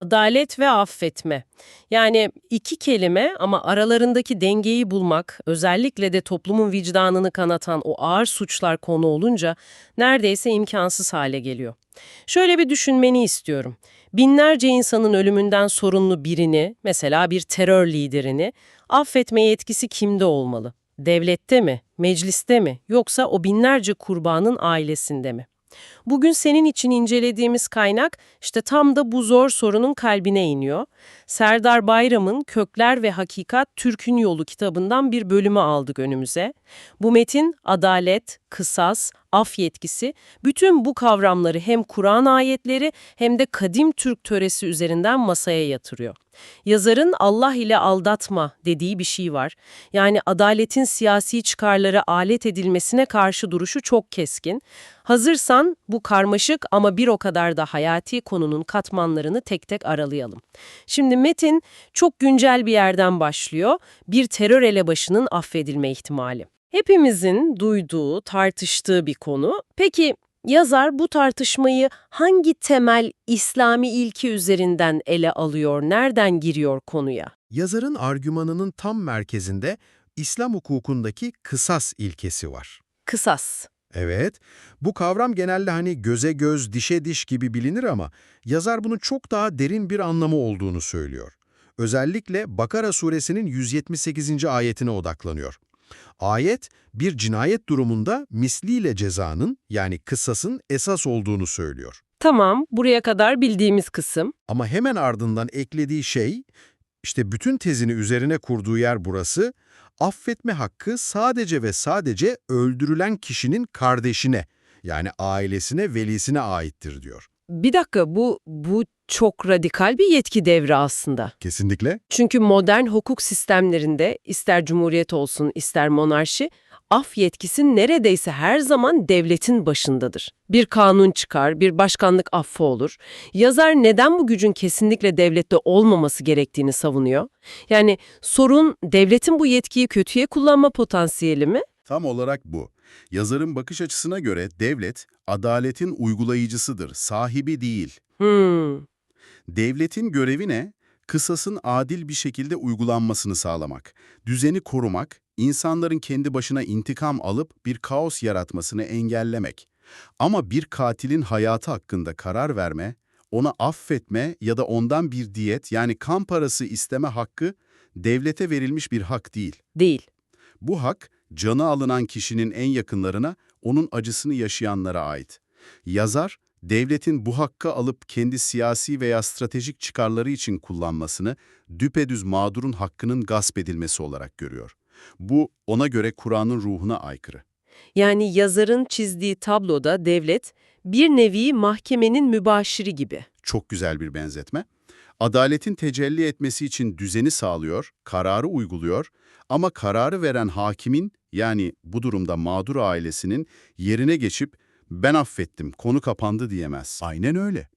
Adalet ve affetme. Yani iki kelime ama aralarındaki dengeyi bulmak, özellikle de toplumun vicdanını kanatan o ağır suçlar konu olunca neredeyse imkansız hale geliyor. Şöyle bir düşünmeni istiyorum. Binlerce insanın ölümünden sorumlu birini, mesela bir terör liderini, affetme yetkisi kimde olmalı? Devlette mi, mecliste mi, yoksa o binlerce kurbanın ailesinde mi? Bugün senin için incelediğimiz kaynak işte tam da bu zor sorunun kalbine iniyor. Serdar Bayram'ın Kökler ve Hakikat Türk'ün Yolu kitabından bir bölümü aldık önümüze. Bu metin adalet, kısas, af yetkisi bütün bu kavramları hem Kur'an ayetleri hem de kadim Türk töresi üzerinden masaya yatırıyor. Yazarın Allah ile aldatma dediği bir şey var. Yani adaletin siyasi çıkarlara alet edilmesine karşı duruşu çok keskin. Hazırsan bu karmaşık ama bir o kadar da hayati konunun katmanlarını tek tek aralayalım. Şimdi metin çok güncel bir yerden başlıyor. Bir terör elebaşının affedilme ihtimali. Hepimizin duyduğu, tartıştığı bir konu. Peki yazar bu tartışmayı hangi temel İslami ilki üzerinden ele alıyor, nereden giriyor konuya? Yazarın argümanının tam merkezinde İslam hukukundaki kısas ilkesi var. Kısas. Evet, bu kavram genelde hani göze göz, dişe diş gibi bilinir ama yazar bunun çok daha derin bir anlamı olduğunu söylüyor. Özellikle Bakara suresinin 178. ayetine odaklanıyor. Ayet, bir cinayet durumunda misliyle cezanın yani kısasın esas olduğunu söylüyor. Tamam, buraya kadar bildiğimiz kısım. Ama hemen ardından eklediği şey, işte bütün tezini üzerine kurduğu yer burası, affetme hakkı sadece ve sadece öldürülen kişinin kardeşine, yani ailesine, velisine aittir diyor. Bir dakika, bu bu çok radikal bir yetki devri aslında. Kesinlikle. Çünkü modern hukuk sistemlerinde ister cumhuriyet olsun ister monarşi, af yetkisi neredeyse her zaman devletin başındadır. Bir kanun çıkar, bir başkanlık affı olur. Yazar neden bu gücün kesinlikle devlette olmaması gerektiğini savunuyor? Yani sorun devletin bu yetkiyi kötüye kullanma potansiyeli mi? Tam olarak bu. Yazarın bakış açısına göre devlet, adaletin uygulayıcısıdır, sahibi değil. Hmm, Devletin görevi ne? Kısasın adil bir şekilde uygulanmasını sağlamak, düzeni korumak, insanların kendi başına intikam alıp bir kaos yaratmasını engellemek. Ama bir katilin hayatı hakkında karar verme, ona affetme ya da ondan bir diyet yani kan parası isteme hakkı devlete verilmiş bir hak değil. değil. Bu hak, canı alınan kişinin en yakınlarına, onun acısını yaşayanlara ait. Yazar, devletin bu hakkı alıp kendi siyasi veya stratejik çıkarları için kullanmasını, düpedüz mağdurun hakkının gasp edilmesi olarak görüyor. Bu, ona göre Kur'an'ın ruhuna aykırı. Yani yazarın çizdiği tabloda devlet bir nevi mahkemenin mübaşiri gibi. Çok güzel bir benzetme. Adaletin tecelli etmesi için düzeni sağlıyor, kararı uyguluyor ama kararı veren hakimin yani bu durumda mağdur ailesinin yerine geçip ben affettim, konu kapandı diyemez. Aynen öyle.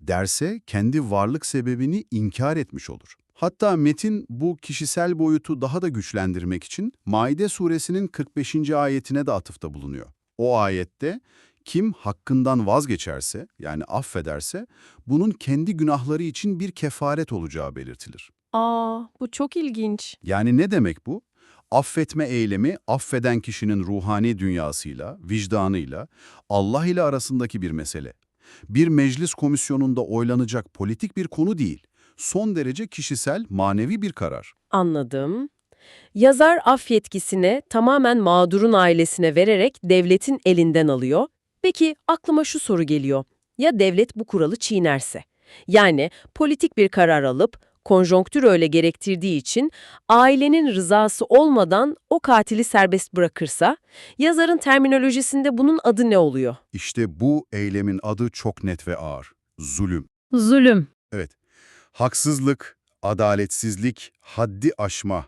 Derse kendi varlık sebebini inkar etmiş olur. Hatta Metin bu kişisel boyutu daha da güçlendirmek için Maide suresinin 45. ayetine de atıfta bulunuyor. O ayette kim hakkından vazgeçerse yani affederse bunun kendi günahları için bir kefaret olacağı belirtilir. Aa, bu çok ilginç. Yani ne demek bu? Affetme eylemi, affeden kişinin ruhani dünyasıyla, vicdanıyla, Allah ile arasındaki bir mesele. Bir meclis komisyonunda oylanacak politik bir konu değil, son derece kişisel, manevi bir karar. Anladım. Yazar af yetkisini tamamen mağdurun ailesine vererek devletin elinden alıyor. Peki aklıma şu soru geliyor. Ya devlet bu kuralı çiğnerse? Yani politik bir karar alıp konjonktür öyle gerektirdiği için ailenin rızası olmadan o katili serbest bırakırsa, yazarın terminolojisinde bunun adı ne oluyor? İşte bu eylemin adı çok net ve ağır. Zulüm. Zulüm. Evet. Haksızlık, adaletsizlik, haddi aşma.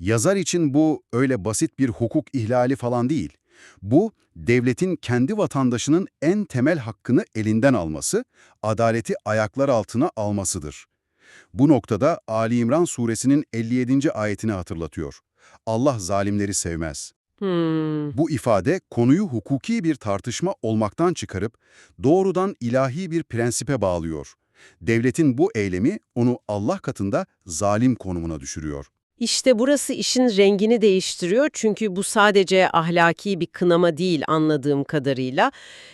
Yazar için bu öyle basit bir hukuk ihlali falan değil. Bu, devletin kendi vatandaşının en temel hakkını elinden alması, adaleti ayaklar altına almasıdır. Bu noktada Ali İmran suresinin 57. ayetini hatırlatıyor. Allah zalimleri sevmez. Hmm. Bu ifade konuyu hukuki bir tartışma olmaktan çıkarıp doğrudan ilahi bir prensipe bağlıyor. Devletin bu eylemi onu Allah katında zalim konumuna düşürüyor. İşte burası işin rengini değiştiriyor çünkü bu sadece ahlaki bir kınama değil anladığım kadarıyla.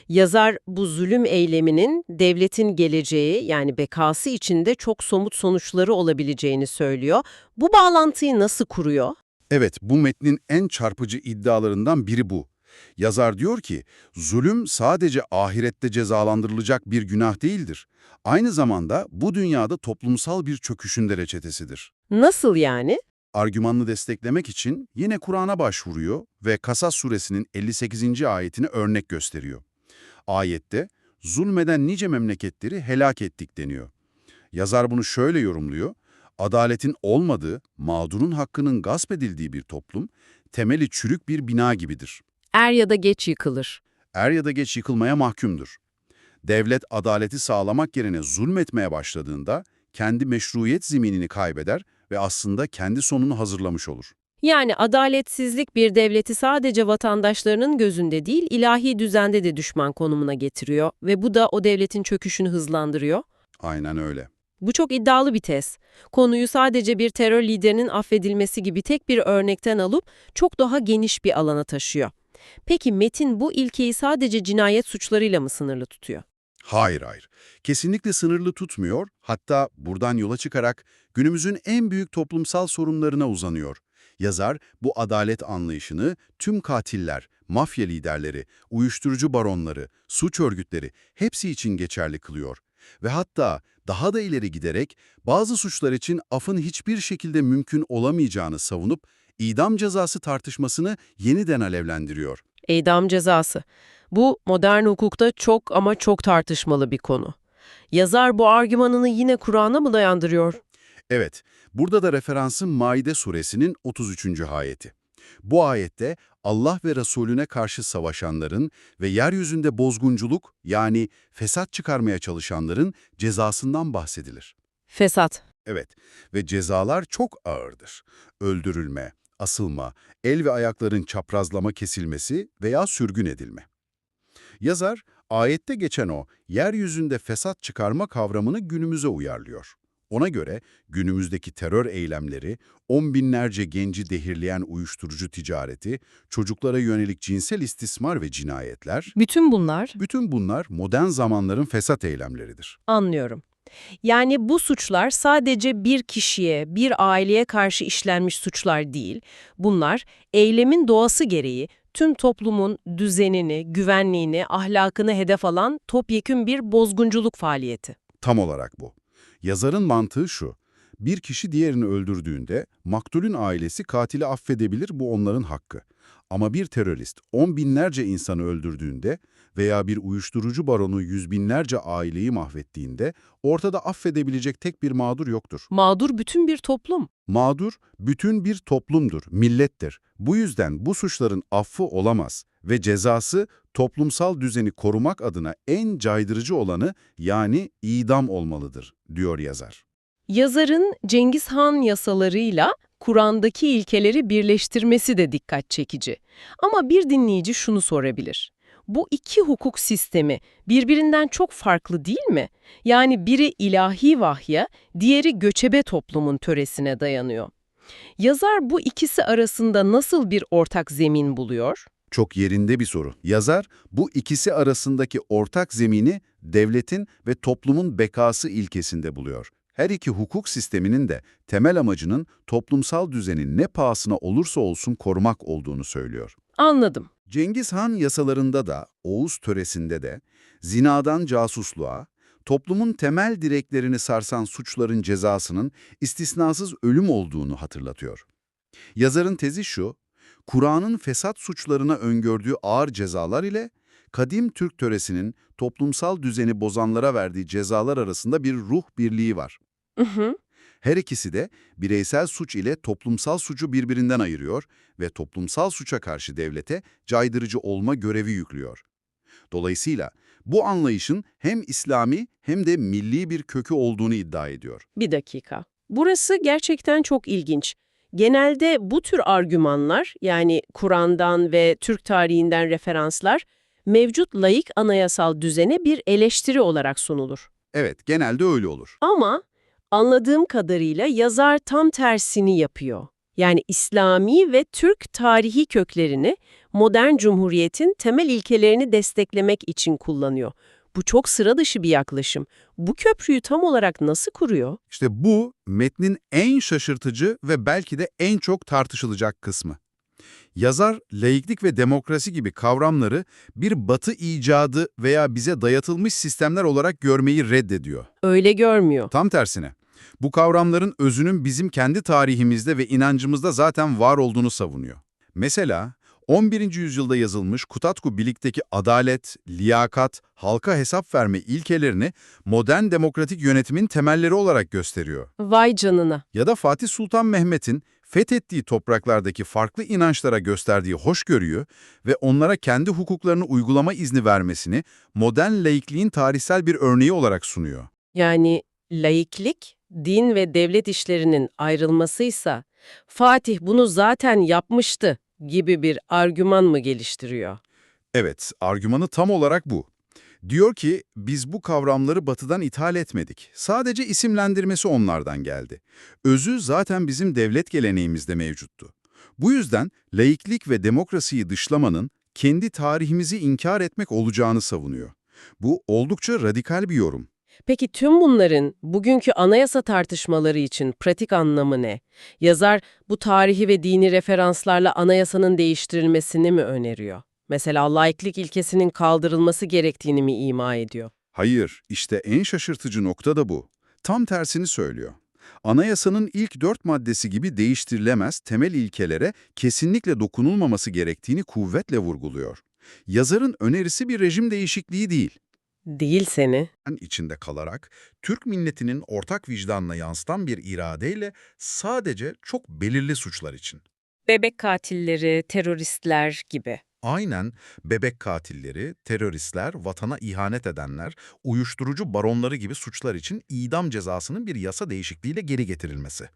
Yazar bu zulüm eyleminin devletin geleceği yani bekası içinde çok somut sonuçları olabileceğini söylüyor. Bu bağlantıyı nasıl kuruyor? Evet, bu metnin en çarpıcı iddialarından biri bu. Yazar diyor ki, zulüm sadece ahirette cezalandırılacak bir günah değildir. Aynı zamanda bu dünyada toplumsal bir çöküşün de reçetesidir. Nasıl yani? Argümanını desteklemek için yine Kur'an'a başvuruyor ve Kasas suresinin 58. ayetini örnek gösteriyor. Ayette, zulmeden nice memleketleri helak ettik deniyor. Yazar bunu şöyle yorumluyor, adaletin olmadığı, mağdurun hakkının gasp edildiği bir toplum, temeli çürük bir bina gibidir. Er ya da geç yıkılır. Er ya da geç yıkılmaya mahkumdur. Devlet adaleti sağlamak yerine zulmetmeye başladığında, kendi meşruiyet zeminini kaybeder ve aslında kendi sonunu hazırlamış olur. Yani adaletsizlik bir devleti sadece vatandaşlarının gözünde değil, ilahi düzende de düşman konumuna getiriyor ve bu da o devletin çöküşünü hızlandırıyor. Aynen öyle. Bu çok iddialı bir tez. Konuyu sadece bir terör liderinin affedilmesi gibi tek bir örnekten alıp çok daha geniş bir alana taşıyor. Peki Metin bu ilkeyi sadece cinayet suçlarıyla mı sınırlı tutuyor? Hayır hayır. Kesinlikle sınırlı tutmuyor. Hatta buradan yola çıkarak günümüzün en büyük toplumsal sorunlarına uzanıyor. Yazar bu adalet anlayışını tüm katiller, mafya liderleri, uyuşturucu baronları, suç örgütleri hepsi için geçerli kılıyor. Ve hatta daha da ileri giderek bazı suçlar için afın hiçbir şekilde mümkün olamayacağını savunup idam cezası tartışmasını yeniden alevlendiriyor. Eydam cezası. Bu modern hukukta çok ama çok tartışmalı bir konu. Yazar bu argümanını yine Kur'an'a mı dayandırıyor? Evet, burada da referansın Maide suresinin 33. ayeti. Bu ayette Allah ve Resulüne karşı savaşanların ve yeryüzünde bozgunculuk yani fesat çıkarmaya çalışanların cezasından bahsedilir. Fesat. Evet ve cezalar çok ağırdır. Öldürülme, asılma, el ve ayakların çaprazlama kesilmesi veya sürgün edilme. Yazar, ayette geçen o yeryüzünde fesat çıkarma kavramını günümüze uyarlıyor. Ona göre günümüzdeki terör eylemleri, on binlerce genci dehirleyen uyuşturucu ticareti, çocuklara yönelik cinsel istismar ve cinayetler, Bütün bunlar bütün bunlar modern zamanların fesat eylemleridir. Anlıyorum. Yani bu suçlar sadece bir kişiye, bir aileye karşı işlenmiş suçlar değil. Bunlar eylemin doğası gereği tüm toplumun düzenini, güvenliğini, ahlakını hedef alan topyekün bir bozgunculuk faaliyeti. Tam olarak bu. Yazarın mantığı şu. Bir kişi diğerini öldürdüğünde maktulün ailesi katili affedebilir bu onların hakkı. Ama bir terörist on binlerce insanı öldürdüğünde veya bir uyuşturucu baronu yüz binlerce aileyi mahvettiğinde ortada affedebilecek tek bir mağdur yoktur. Mağdur bütün bir toplum. Mağdur bütün bir toplumdur, millettir. Bu yüzden bu suçların affı olamaz ve cezası toplumsal düzeni korumak adına en caydırıcı olanı yani idam olmalıdır, diyor yazar. Yazarın Cengiz Han yasalarıyla Kur'an'daki ilkeleri birleştirmesi de dikkat çekici. Ama bir dinleyici şunu sorabilir. Bu iki hukuk sistemi birbirinden çok farklı değil mi? Yani biri ilahi vahye, diğeri göçebe toplumun töresine dayanıyor. Yazar bu ikisi arasında nasıl bir ortak zemin buluyor? Çok yerinde bir soru. Yazar, bu ikisi arasındaki ortak zemini devletin ve toplumun bekası ilkesinde buluyor. Her iki hukuk sisteminin de temel amacının toplumsal düzenin ne pahasına olursa olsun korumak olduğunu söylüyor. Anladım. Cengiz Han yasalarında da, Oğuz töresinde de, zinadan casusluğa, toplumun temel direklerini sarsan suçların cezasının istisnasız ölüm olduğunu hatırlatıyor. Yazarın tezi şu, Kur'an'ın fesat suçlarına öngördüğü ağır cezalar ile kadim Türk töresinin toplumsal düzeni bozanlara verdiği cezalar arasında bir ruh birliği var. Hı hı. Her ikisi de bireysel suç ile toplumsal suçu birbirinden ayırıyor ve toplumsal suça karşı devlete caydırıcı olma görevi yüklüyor. Dolayısıyla bu anlayışın hem İslami hem de milli bir kökü olduğunu iddia ediyor. Bir dakika. Burası gerçekten çok ilginç. Genelde bu tür argümanlar yani Kur'an'dan ve Türk tarihinden referanslar mevcut laik anayasal düzene bir eleştiri olarak sunulur. Evet, genelde öyle olur. Ama anladığım kadarıyla yazar tam tersini yapıyor. Yani İslami ve Türk tarihi köklerini modern cumhuriyetin temel ilkelerini desteklemek için kullanıyor. Bu çok sıra dışı bir yaklaşım. Bu köprüyü tam olarak nasıl kuruyor? İşte bu metnin en şaşırtıcı ve belki de en çok tartışılacak kısmı. Yazar, laiklik ve demokrasi gibi kavramları bir batı icadı veya bize dayatılmış sistemler olarak görmeyi reddediyor. Öyle görmüyor. Tam tersine, bu kavramların özünün bizim kendi tarihimizde ve inancımızda zaten var olduğunu savunuyor. Mesela 11. yüzyılda yazılmış Kutatku Bilik'teki adalet, liyakat, halka hesap verme ilkelerini modern demokratik yönetimin temelleri olarak gösteriyor. Vay canına. Ya da Fatih Sultan Mehmet'in fethettiği topraklardaki farklı inançlara gösterdiği hoşgörüyü ve onlara kendi hukuklarını uygulama izni vermesini modern laikliğin tarihsel bir örneği olarak sunuyor. Yani laiklik, din ve devlet işlerinin ayrılmasıysa Fatih bunu zaten yapmıştı gibi bir argüman mı geliştiriyor? Evet, argümanı tam olarak bu. Diyor ki, biz bu kavramları batıdan ithal etmedik. Sadece isimlendirmesi onlardan geldi. Özü zaten bizim devlet geleneğimizde mevcuttu. Bu yüzden laiklik ve demokrasiyi dışlamanın kendi tarihimizi inkar etmek olacağını savunuyor. Bu oldukça radikal bir yorum. Peki tüm bunların bugünkü anayasa tartışmaları için pratik anlamı ne? Yazar bu tarihi ve dini referanslarla anayasanın değiştirilmesini mi öneriyor? Mesela laiklik ilkesinin kaldırılması gerektiğini mi ima ediyor? Hayır, işte en şaşırtıcı nokta da bu. Tam tersini söylüyor. Anayasanın ilk dört maddesi gibi değiştirilemez temel ilkelere kesinlikle dokunulmaması gerektiğini kuvvetle vurguluyor. Yazarın önerisi bir rejim değişikliği değil. Değil seni. içinde kalarak Türk milletinin ortak vicdanına yansıtan bir iradeyle sadece çok belirli suçlar için. Bebek katilleri, teröristler gibi. Aynen bebek katilleri, teröristler, vatana ihanet edenler, uyuşturucu baronları gibi suçlar için idam cezasının bir yasa değişikliğiyle geri getirilmesi.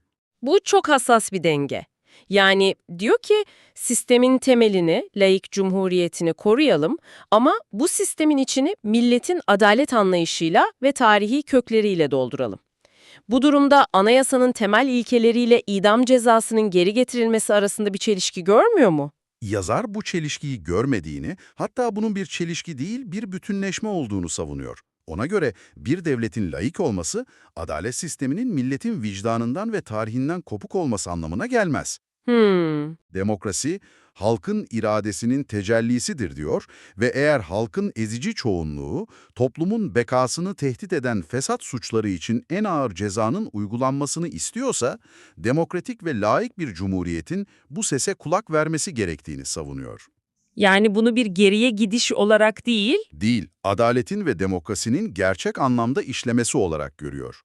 Bu çok hassas bir denge. Yani diyor ki sistemin temelini, laik cumhuriyetini koruyalım ama bu sistemin içini milletin adalet anlayışıyla ve tarihi kökleriyle dolduralım. Bu durumda anayasanın temel ilkeleriyle idam cezasının geri getirilmesi arasında bir çelişki görmüyor mu? Yazar bu çelişkiyi görmediğini, hatta bunun bir çelişki değil bir bütünleşme olduğunu savunuyor. Ona göre bir devletin laik olması, adalet sisteminin milletin vicdanından ve tarihinden kopuk olması anlamına gelmez. Hmm, Demokrasi, halkın iradesinin tecellisidir diyor ve eğer halkın ezici çoğunluğu, toplumun bekasını tehdit eden fesat suçları için en ağır cezanın uygulanmasını istiyorsa, demokratik ve laik bir cumhuriyetin bu sese kulak vermesi gerektiğini savunuyor. yani bunu bir geriye gidiş olarak değil, Değil, adaletin ve demokrasinin gerçek anlamda işlemesi olarak görüyor.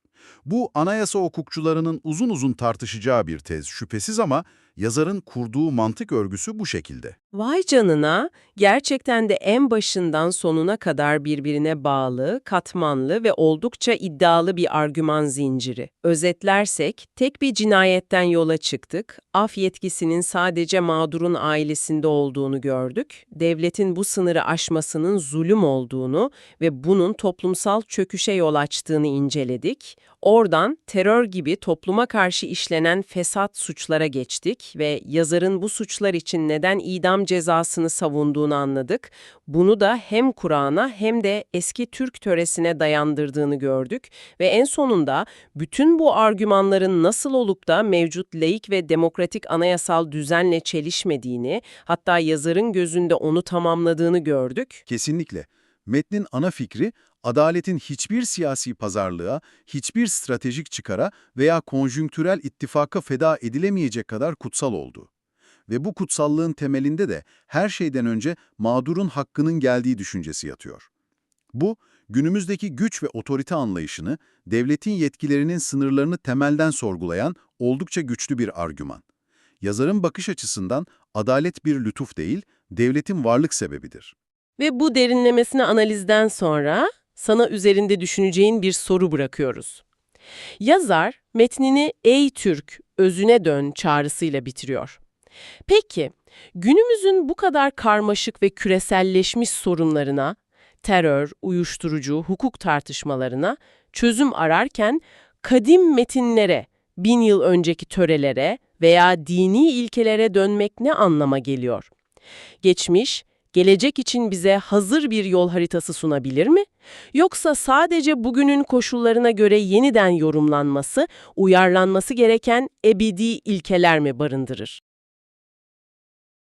Bu anayasa hukukçularının uzun uzun tartışacağı bir tez şüphesiz ama yazarın kurduğu mantık örgüsü bu şekilde. Vay canına, gerçekten de en başından sonuna kadar birbirine bağlı, katmanlı ve oldukça iddialı bir argüman zinciri. Özetlersek, tek bir cinayetten yola çıktık, af yetkisinin sadece mağdurun ailesinde olduğunu gördük, devletin bu sınırı aşmasının zulüm olduğunu ve bunun toplumsal çöküşe yol açtığını inceledik. Oradan terör gibi topluma karşı işlenen fesat suçlara geçtik ve yazarın bu suçlar için neden idam cezasını savunduğunu anladık. Bunu da hem Kur'an'a hem de eski Türk töresine dayandırdığını gördük ve en sonunda bütün bu argümanların nasıl olup da mevcut laik ve demokratik anayasal düzenle çelişmediğini, hatta yazarın gözünde onu tamamladığını gördük. Kesinlikle. Metnin ana fikri, adaletin hiçbir siyasi pazarlığa, hiçbir stratejik çıkara veya konjünktürel ittifaka feda edilemeyecek kadar kutsal olduğu. Ve bu kutsallığın temelinde de her şeyden önce mağdurun hakkının geldiği düşüncesi yatıyor. Bu, günümüzdeki güç ve otorite anlayışını, devletin yetkilerinin sınırlarını temelden sorgulayan oldukça güçlü bir argüman. Yazarın bakış açısından adalet bir lütuf değil, devletin varlık sebebidir. Ve bu derinlemesine analizden sonra sana üzerinde düşüneceğin bir soru bırakıyoruz. Yazar metnini Ey Türk, özüne dön çağrısıyla bitiriyor. Peki, günümüzün bu kadar karmaşık ve küreselleşmiş sorunlarına, terör, uyuşturucu, hukuk tartışmalarına çözüm ararken kadim metinlere, bin yıl önceki törelere veya dini ilkelere dönmek ne anlama geliyor? Geçmiş, gelecek için bize hazır bir yol haritası sunabilir mi? Yoksa sadece bugünün koşullarına göre yeniden yorumlanması, uyarlanması gereken ebedi ilkeler mi barındırır?